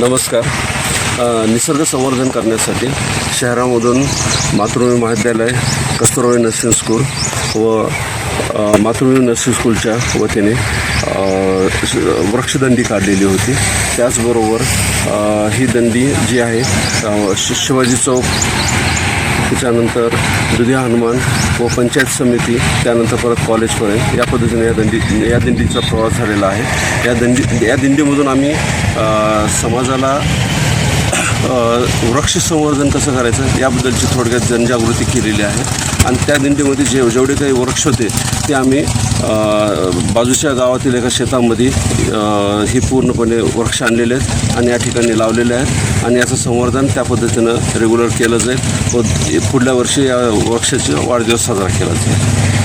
नमस्कार. निसर्ग संवर्धन करण्यासाठी शहरामधून मातृभूमी महाविद्यालय कस्तुरबाई नर्सिंग स्कूल व मातृभूमी नर्सिंग स्कूलच्या वतीने वृक्षदंडी काढलेली होती. त्याचबरोबर ही दंडी जी आहे शिवाजी चौक त्याच्यानंतर दुधिया हनुमान व पंचायत समिती त्यानंतर परत कॉलेजपर्यंत या पद्धतीने या दंडी या दिंडीचा प्रवास झालेला आहे. या दंडी या दिंडीमधून आम्ही समाजाला वृक्ष संवर्धन कसं करायचं याबद्दलची थोडक्यात जनजागृती केलेली आहे. आणि त्या दिंडीमध्ये जे जेवढे काही वृक्ष होते ते आम्ही बाजूच्या गावातील एका शेतामध्ये ही हे पूर्णपणे वृक्ष आणलेले आहेत आणि या ठिकाणी लावलेले आहेत. आणि याचं संवर्धन त्या पद्धतीनं रेग्युलर केलं जाईल. व पुढल्या वर्षी या वृक्षाचा वाढदिवस साजरा केला जाईल.